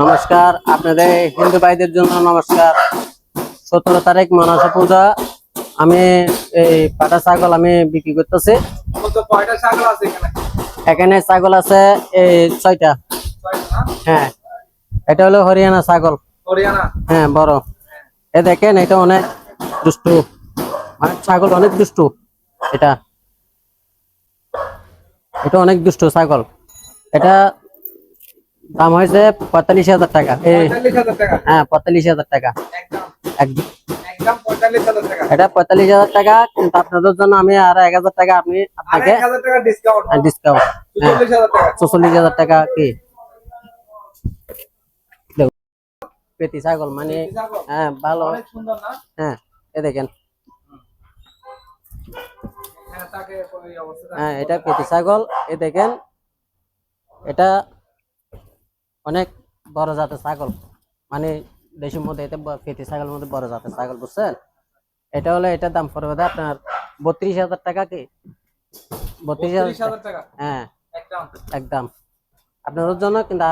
নমস্কার, আপনাদের হিন্দু ভাইদের জন্য নমস্কার। সতেরো তারিখ মনসা পূজা। আমি এই পাটা ছাগল আমি বিক্রি করতেছি। এখানে ছাগল আছে এই ছয়টা। হ্যাঁ এটা হলো হরিয়ানা ছাগল। হ্যাঁ বড়। এ দেখেন, এটা অনেক দুষ্টু। মানে ছাগল, অনেক দুষ্টু এটা। এটা অনেক দুষ্টু ছাগল। এটা দাম হয়েছে পঁয়তাল্লিশ হাজার টাকা। হ্যাঁ পঁয়তাল্লিশ হাজার টাকা। এটা পঁয়তাল্লিশ হাজার টাকা কিন্তু আপনাদের জন্য আমি আর এক হাজার টাকা আপনি আপনাকে ডিসকাউন্ট হ্যাঁ চল্লিশ হাজার টাকা। কি? পেটি ছাগল মানে হ্যাঁ ভালো। হ্যাঁ এ দেখেন। হ্যাঁ হ্যাঁ এটা পেটি ছাগল এ দেখেন। এটা অনেক বড় জাতের ছাগল। মানে দেশের মধ্যে এটা পেটি ছাগলের মধ্যে বড় জাতের ছাগল বুঝছেন? এটা হলে এটার দাম পড়বে আপনার বত্রিশ হাজার টাকা কি? বত্রিশ হাজার টাকা। হ্যাঁ। একদম আপনার আপনাদের জন্য কিন্তু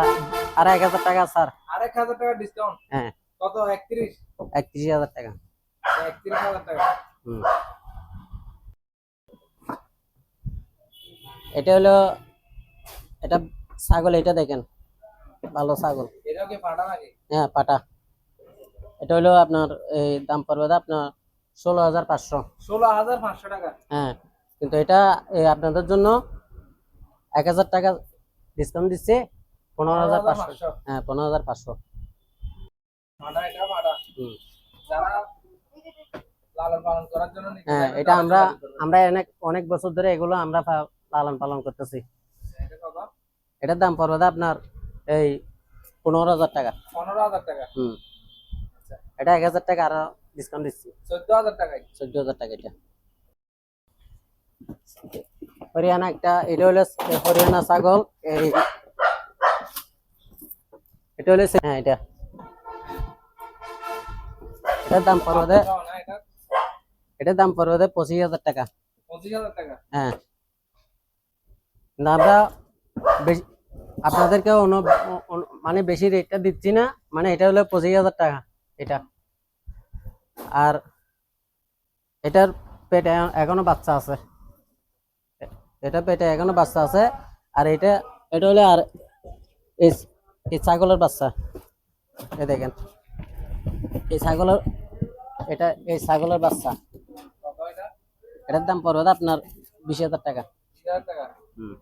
আর এক হাজার টাকা স্যার আর এক হাজার টাকা ডিসকাউন্ট হ্যাঁ। কত? একত্রিশ? একত্রিশ হাজার টাকা। একত্রিশ হাজার টাকা। হুম। এটা হলো এটা ছাগল এটা দেখেন। ভালো ছাগল। হ্যাঁ পাটা। এটা হলো আপনার এই দাম পড়বে আপনার ষোলো হাজার পাঁচশো। ষোলো হাজার পাঁচশো টাকা। হ্যাঁ কিন্তু এটা এই আপনাদের জন্য এক হাজার টাকা ডিসকাউন্ট দিচ্ছে পনেরো হাজার পাঁচশো। হ্যাঁ পনেরো হাজার পাঁচশো। হ্যাঁ এটা আমরা আমরা অনেক অনেক বছর ধরে এগুলো আমরা লালন পালন করতেছি। এটার দাম পড়বে আপনার এই পনেরো হাজার টাকা। পনেরো হাজার টাকা? হুম। আচ্ছা। এটা এক হাজার টাকা আরও ডিসকাউন্ট দিচ্ছি। চোদ্দ হাজার টাকায়? চোদ্দ হাজার টাকা এটা। হরিয়ানা একটা এটা হলো হরিয়ানা ছাগল এই এটা হলো হ্যাঁ এটা। এটার দাম পড়বে এটার দাম পড়বে পঁচিশ হাজার টাকা। পঁচিশ হাজার টাকা? হ্যাঁ। না আমরা বেশি আপনাদেরকে মানে বেশি রেটটা দিচ্ছি না মানে এটা হলো পঁচিশ হাজার টাকা এটা। আর এটার পেটে এখনও বাচ্চা আছে। এটা পেটে এখনও বাচ্চা আছে আর এটা এটা হলো আর এই ছাগলের বাচ্চা এই দেখেন। এই ছাগলের এটা এই ছাগলের বাচ্চা। এটার দাম পড়বে আপনার বিশ হাজার টাকা। বিশ হাজার টাকা। হুম।